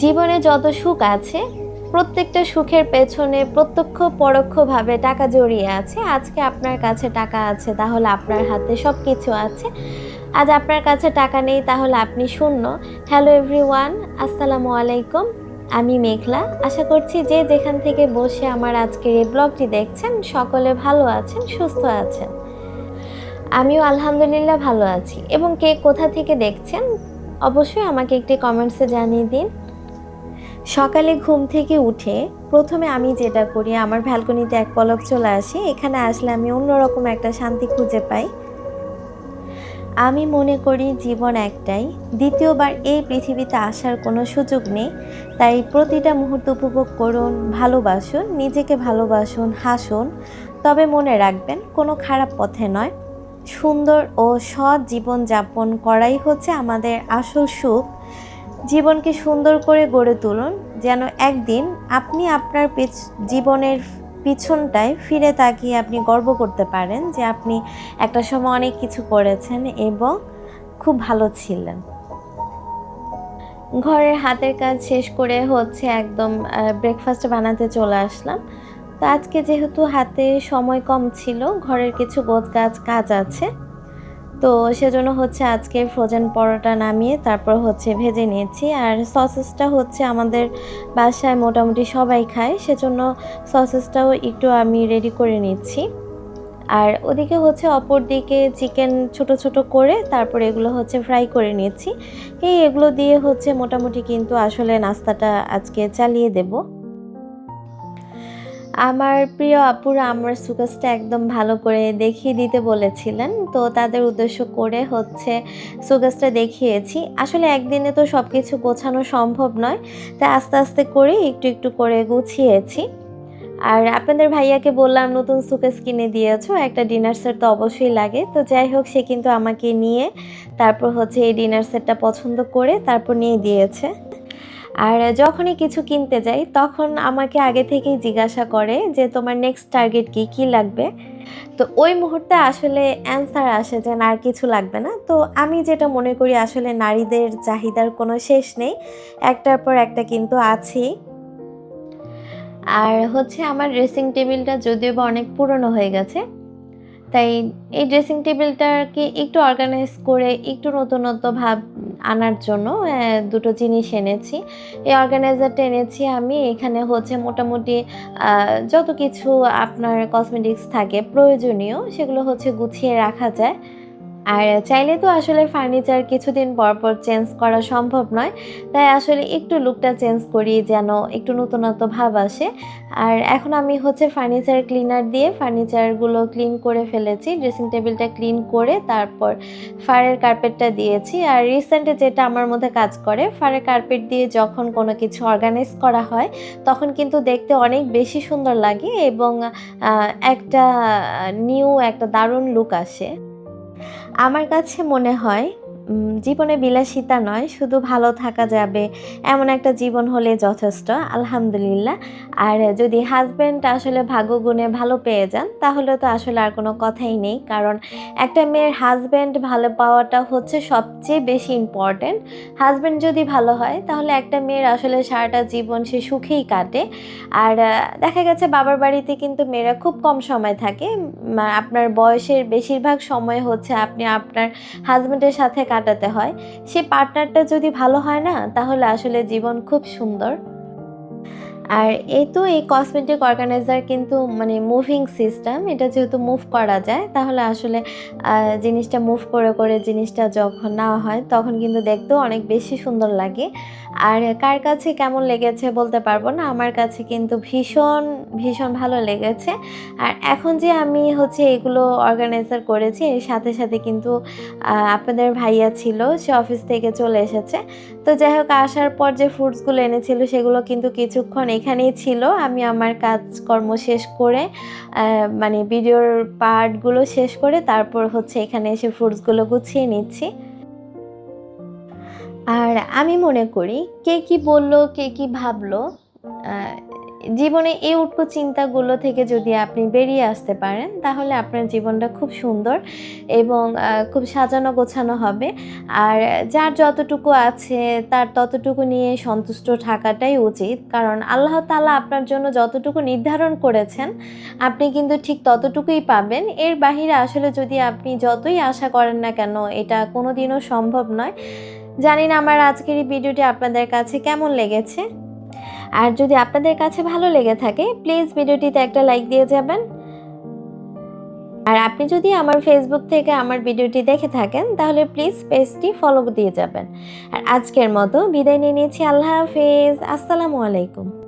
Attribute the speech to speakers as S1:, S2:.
S1: জীবনে যত সুখ আছে, প্রত্যেকটা সুখের পেছনে প্রত্যক্ষ পরোক্ষভাবে টাকা জড়িয়ে আছে। আজকে আপনার কাছে টাকা আছে, তাহলে আপনার হাতে সব কিছু আছে। আজ আপনার কাছে টাকা নেই, তাহলে আপনি শূন্য। হ্যালো এভরিওয়ান আসসালামু আলাইকুম। আমি মেঘলা। আশা করছি যে যেখান থেকে বসে আমার আজকের এই ব্লগটি দেখছেন, সকলে ভালো আছেন, সুস্থ আছেন। আমিও আলহামদুলিল্লাহ ভালো আছি। এবং কে কোথা থেকে দেখছেন, অবশ্যই আমাকে একটি কমেন্টসে জানিয়ে দিন। সকালে ঘুম থেকে উঠে প্রথমে আমি যেটা করি, আমার ভ্যালকনিতে এক পলক চলে আসি, এখানে আসলে আমি অন্যরকম একটা শান্তি খুঁজে পাই। আমি মনে করি জীবন একটাই। দ্বিতীয়বার এই পৃথিবীতে আসার কোনো সুযোগ নেই। তাই প্রতিটা মুহূর্ত উপভোগ করুন, ভালোবাসুন, নিজেকে ভালোবাসুন, হাসুন। তবে মনে রাখবেন, কোনো খারাপ পথে নয়। সুন্দর ও সৎ জীবন যাপন করাই হচ্ছে আমাদের আসল সুখ। জীবনকে সুন্দর করে গড়ে তুলুন, যেন একদিন আপনি আপনার পিছ- জীবনের পিছনটায় ফিরে তাকিয়ে আপনি গর্ব করতে পারেন যে আপনি একটা সময় অনেক কিছু করেছেন এবং খুব ভালো ছিলেন। ঘরের হাতের কাজ শেষ করে হচ্ছে একদম ব্রেকফাস্ট বানাতে চলে আসলাম। তো আজকে যেহেতু হাতে সময় কম ছিল, ঘরের কিছু গোছ গাছ কাজ আছে তো সেজন্য হচ্ছে আজকে ফ্রোজেন পরোটা নামিয়ে তারপর হচ্ছে ভেজে নিয়েছি। আর সসেসটা হচ্ছে আমাদের বাসায় মোটামুটি সবাই খায়, সেজন্য সসেসটাও একটু আমি রেডি করে নিচ্ছি। আর ওদিকে হচ্ছে অপর দিকে চিকেন ছোট ছোট করে তারপর এগুলো হচ্ছে ফ্রাই করে নিচ্ছি। এই এগুলো দিয়ে হচ্ছে মোটামুটি কিন্তু আসলে নাস্তাটা আজকে চালিয়ে দেবো। আমার প্রিয় আপুরা আমার সুকাসটা একদম ভালো করে দেখিয়ে দিতে বলেছিলেন। তো তাদের উদ্দেশ্য করে হচ্ছে সুকাসটা দেখিয়েছি। আসলে একদিনে তো সব কিছু গোছানো সম্ভব নয়। তাই আস্তে আস্তে করে একটু একটু করে গুছিয়েছি। আর আপনাদের ভাইয়াকে বললাম, নতুন সুকেস কিনে দিয়েছ, একটা ডিনার সেট তো অবশ্যই লাগে। তো যাই হোক, সে কিন্তু আমাকে নিয়ে তারপর হচ্ছে এই ডিনার সেটটা পছন্দ করে তারপর নিয়ে দিয়েছে। আর যখনই কিছু কিনতে যাই, তখন আমাকে আগে থেকেই জিজ্ঞাসা করে যে, তোমার নেক্সট টার্গেট কি? কি লাগবে? তো ওই মুহূর্তে আসলে অ্যান্সার আসে যে, না, আর কিছু লাগবে না। তো আমি যেটা মনে করি, আসলে নারীদের চাহিদার কোনো শেষ নেই। একটার পর একটা কিন্তু আছেই। আর হচ্ছে আমার ড্রেসিং টেবিলটা যদিও বা অনেক পুরনো হয়ে গেছে তাই এই ড্রেসিং টেবিলটাকে একটু অর্গানাইজ করে, একটু নতুনত্ব ভাব আনার জন্য দুটো জিনিস এনেছি। এই অর্গানাইজারটা এনেছি আমি। এখানে হচ্ছে মোটামুটি যত কিছু আপনার কসমেটিক্স থাকে প্রয়োজনীয়, সেগুলো হচ্ছে গুছিয়ে রাখা যায়। আর চাইলে তো আসলে ফার্নিচার কিছুদিন পর পর চেঞ্জ করা সম্ভব নয়। তাই আসলে একটু লুকটা চেঞ্জ করি যেন একটু নতুনত্ব ভাব আসে। আর এখন আমি হচ্ছে ফার্নিচার ক্লিনার দিয়ে ফার্নিচারগুলো ক্লিন করে ফেলেছি ড্রেসিং টেবিলটা ক্লিন করে তারপর ফারের কার্পেটটা দিয়েছি। আর রিসেন্টে যেটা আমার মধ্যে কাজ করে ফারের কার্পেট দিয়ে যখন কোনো কিছু অর্গানাইজ করা হয়, তখন কিন্তু দেখতে অনেক বেশি সুন্দর লাগে এবং একটা নিউ একটা দারুণ লুক আসে। আমার কাছে মনে হয় জীবনে বিলাসিতা নয়, শুধু ভালো থাকা যাবে। এমন একটা জীবন হলে যথেষ্ট, আলহামদুলিল্লাহ। আর যদি হাজব্যান্ড আসলে ভাগ্যগুণে ভালো পেয়ে যান, তাহলে তো আসলে আর কোনো কথাই নেই। কারণ একটা মেয়ের হাজব্যান্ড ভালো পাওয়াটা হচ্ছে সবচেয়ে বেশি ইম্পর্ট্যান্ট হাজব্যান্ড যদি ভালো হয়, তাহলে একটা মেয়ের আসলে সারাটা জীবন সে সুখেই কাটে। আর দেখা গেছে বাবার বাড়িতে কিন্তু মেয়েরা খুব কম সময় থাকে। আপনার বয়সের বেশিরভাগ সময় হচ্ছে আপনি আপনার হাজব্যান্ডের সাথে কাটাতে হয়। সে পার্টনারটা যদি ভালো হয় না, তাহলে আসলে জীবন খুব সুন্দর। আর এই তো এই কসমেটিক অর্গানাইজার কিন্তু মানে মুভিং সিস্টেম এটা যেহেতু মুভ করা যায়, তাহলে আসলে জিনিসটা মুভ করে করে জিনিসটা যখন নেওয়া হয়, তখন কিন্তু দেখতেও অনেক বেশি সুন্দর লাগে। আর কার কাছে কেমন লেগেছে বলতে পারব না, আমার কাছে কিন্তু ভীষণ ভীষণ ভালো লেগেছে। আর এখন যে আমি হচ্ছে এগুলো অর্গানাইজার করেছি, এর সাথে সাথে কিন্তু আপনাদের ভাইয়া ছিল, সে অফিস থেকে চলে এসেছে। তো যাই হোক, আসার পর যে ফ্রুটসগুলো এনেছিল, সেগুলো কিন্তু কিছুক্ষণ এখানেই ছিল। আমি আমার কাজকর্ম শেষ করে মানে ভিডিওর পার্টগুলো শেষ করে, তারপর হচ্ছে এখানে এসে ফ্রুটসগুলো গুছিয়ে নিচ্ছি। আর আমি মনে করি কে কি বলল, কে কি ভাবলো জীবনে এই উটকো চিন্তাগুলো থেকে যদি আপনি বেরিয়ে আসতে পারেন, তাহলে আপনার জীবনটা খুব সুন্দর এবং খুব সাজানো গোছানো হবে। আর যার যতটুকু আছে, তার ততটুকু নিয়ে সন্তুষ্ট থাকাটাই উচিত। কারণ আল্লাহ তাআলা আপনার জন্য যতটুকু নির্ধারণ করেছেন, আপনি কিন্তু ঠিক ততটুকুই পাবেন। এর বাহিরে আসলে যদি আপনি যতই আশা করেন না কেন, এটা কোনোদিনও সম্ভব নয়। জানি না আমার আজকের এই ভিডিওটি আপনাদের কাছে কেমন লেগেছে। আর যদি আপনাদের কাছে ভালো লেগে থাকে প্লিজ ভিডিওটিতে একটা লাইক দিয়ে যাবেন। আর আপনি যদি আমার ফেসবুক থেকে আমার ভিডিওটি দেখে থাকেন, তাহলে প্লিজ পেজটি ফলো দিয়ে যাবেন। আর আজকের মতো বিদায় নিয়ে নিয়েছি। আল্লাহ হাফেজ। আসসালামু আলাইকুম।